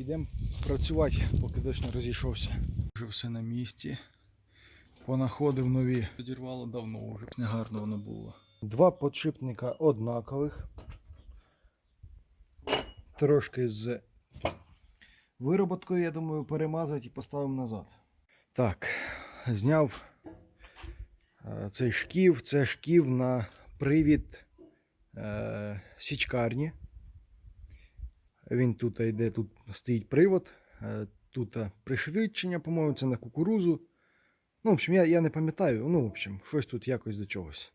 Йдемо працювати, поки дощ не розійшовся. Вже все на місці. Понаходив нові. Підірвало давно вже. Негарно воно було. Два подшипника однакових. Трошки з вироботкою, я думаю, перемазати і поставимо назад. Так, зняв е, цей шків. Це шків на привід е, січкарні. Він тут йде, тут стоїть привод, е, тут пришвидшення, по-моєму, це на кукурузу. Ну, в общем, я, я не пам'ятаю, ну, в общем, щось тут якось до чогось.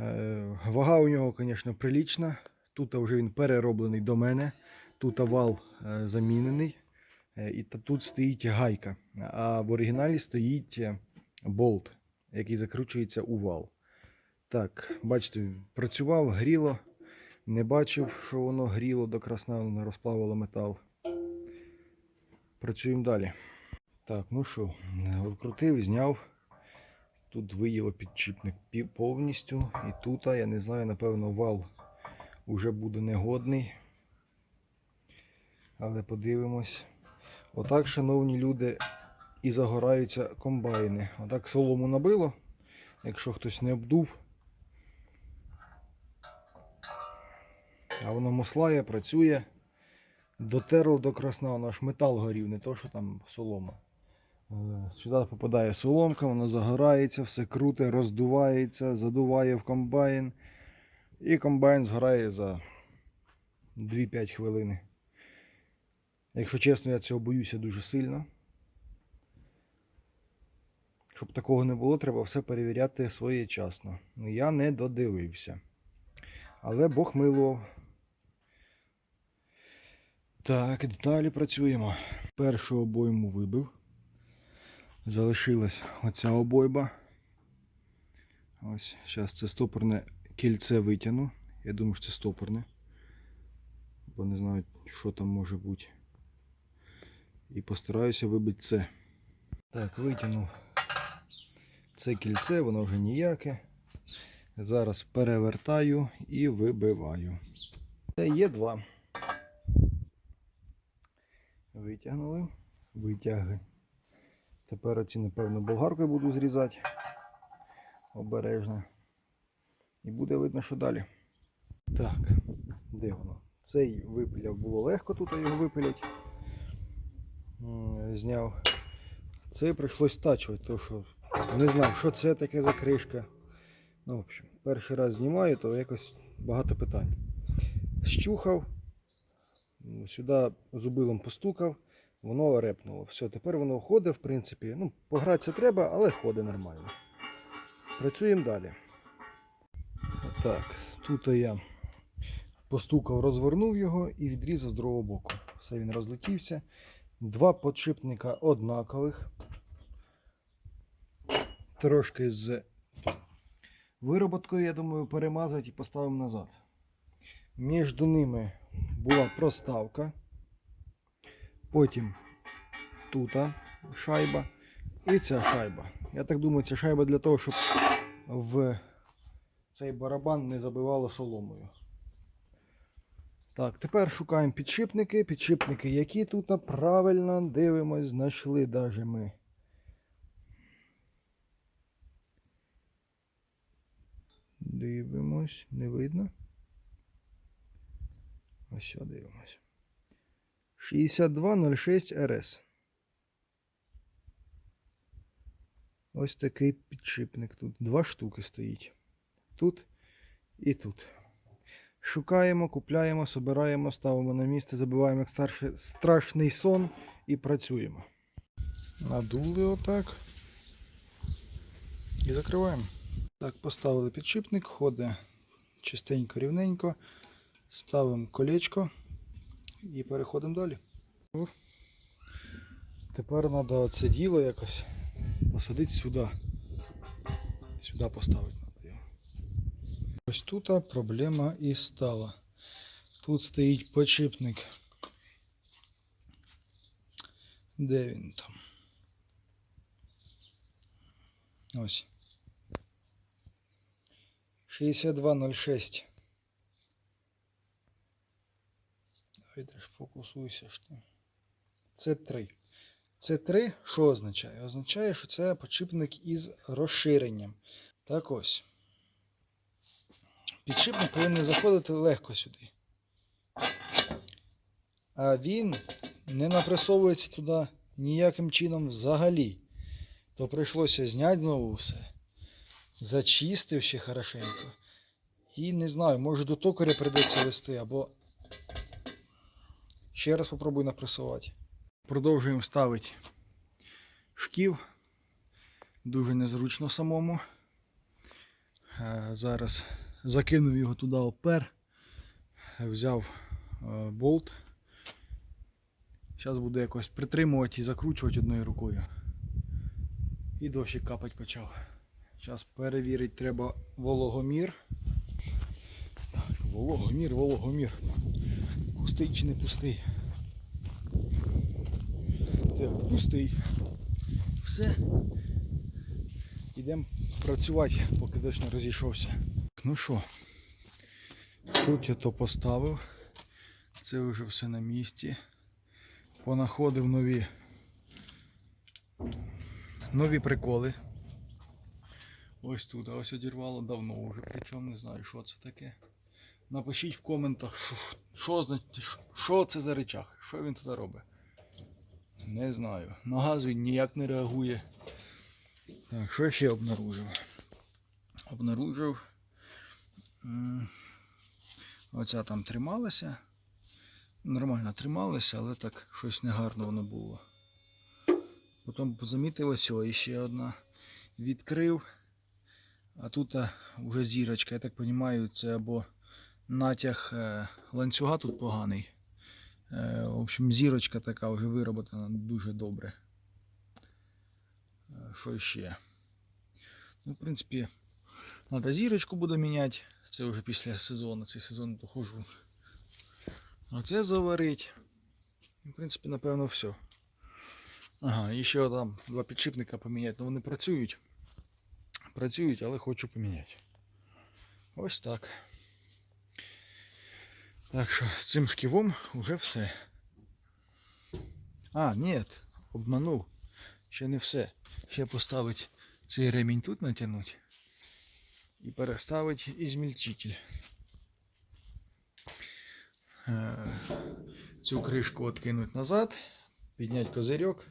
Е, Вага у нього, звісно, прилічна. Тут вже він перероблений до мене. Тут вал е, замінений. І тут стоїть гайка. А в оригіналі стоїть болт, який закручується у вал. Так, бачите, працював, гріло. Не бачив, що воно гріло до красна, не розплавило метал. Працюємо далі. Так, ну що, вкрутив, зняв. Тут виїло підчіпник повністю. І тут, я не знаю, напевно, вал уже буде негодний. Але подивимось. Отак, шановні люди, і загораються комбайни. Отак солому набило. Якщо хтось не обдув, а воно маслає, працює. Дотерло до красна, наш метал горів, не то, що там солома. Е, Сюди попадає соломка, воно загорається, все круте, роздувається, задуває в комбайн. І комбайн згорає за 2-5 хвилини. Якщо чесно, я цього боюся дуже сильно. Щоб такого не було, треба все перевіряти своєчасно. Я не додивився. Але Бог милував. Так, далі працюємо. Першу обойму вибив. Залишилась оця обойба. Ось, зараз це стопорне кільце витягну. Я думаю, що це стопорне. Бо не знаю, що там може бути. І постараюся вибити це. Так, витягнув це кільце, воно вже ніяке. Зараз перевертаю і вибиваю. Це є два. Витягнули. Витягли. Тепер оці, напевно, болгаркою буду зрізати. Обережно. І буде видно, що далі. Так, де воно? Цей випиляв було легко, тут його випилять. Зняв. Цей прийшлось стачувати, тому що не знав, що це таке за кришка. Ну, в общем, перший раз знімаю, то якось багато питань. Щухав, сюди зубилом постукав, воно репнуло. Все, тепер воно ходить, в принципі. Ну, погратися треба, але ходить нормально. Працюємо далі. Так, тут я постукав, розвернув його і відрізав з другого боку. Все він розлетівся. Два подшипника однакових. Трошки з вироботкою, я думаю, перемазати і поставимо назад. Між ними була проставка. Потім тут шайба і ця шайба. Я так думаю, ця шайба для того, щоб в цей барабан не забивало соломою. Так, тепер шукаємо підшипники. Підшипники, які тут правильно дивимось, знайшли даже ми. Дивимось, не видно. Ось що дивимось. 6206 РС. Ось такий підшипник тут. Два штуки стоїть. Тут і тут. Шукаємо, купляємо, собираємо, ставимо на місце, забиваємо як старший, страшний сон і працюємо. Надули отак. І закриваємо. Так, поставили підшипник, ходить чистенько, рівненько. Ставимо колечко і переходимо далі. Тепер треба оце діло якось посадити сюди. Сюди поставити треба. Ось тут проблема і стала. Тут стоїть подшипник. Де він там? Ось. 6206 Хайдеш, фокусуйся ж ти. Це 3. Це 3 що означає? Означає, що це підшипник із розширенням. Так ось. Підшипник повинен заходити легко сюди. А він не напресовується туди ніяким чином взагалі. То прийшлося зняти знову все. Зачистив ще хорошенько. І не знаю, може до токаря прийдеться вести, або ще раз попробую напресувати. Продовжуємо ставити шків. Дуже незручно самому. Е, Зараз закинув його туди опер. Взяв е, болт. Зараз буду якось притримувати і закручувати одною рукою. І дощик капать почав. Зараз перевірити треба вологомір. Так, вологомір, вологомір. Пустий чи не пустий? Так, пустий. Все. Йдемо працювати, поки дощ не розійшовся. Ну що, тут я то поставив. Це вже все на місці. Понаходив нові нові приколи. Ось тут, а ось одірвало давно вже, причому не знаю, що це таке. Напишіть в коментах, що, що, це за речах, що він тут робить. Не знаю. На газ він ніяк не реагує. Так, що ще обнаружив? Обнаружив. Оця там трималася. Нормально трималася, але так щось негарно воно було. Потім замітив ось о, ще одна. Відкрив. А тут вже зірочка, я так розумію, це або натяг е, ланцюга тут поганий. Е, В общем, зірочка така вже вироботана дуже добре. Е, Що ще? Ну, в принципі, треба зірочку буду міняти. Це вже після сезону. Цей сезон дохожу. Оце заварить. В принципі, напевно, все. Ага, і ще там два підшипника поміняти. Ну вони працюють. Працюють, але хочу поміняти. Ось так. Так що цим шківом вже все. А, ні, обманув. Ще не все. Ще поставить цей ремінь тут натягнути. І переставить ізмільчитель. Е, Цю кришку откинуть назад, підняти козирьок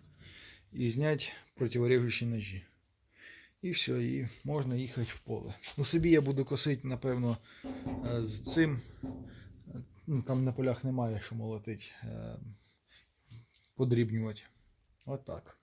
і зняти противорежущі ножі. І все, і можна їхати в поле. Ну собі я буду косити, напевно, е, з цим. Ну, там на полях немає що молотить. е, Подрібнювати. Отак.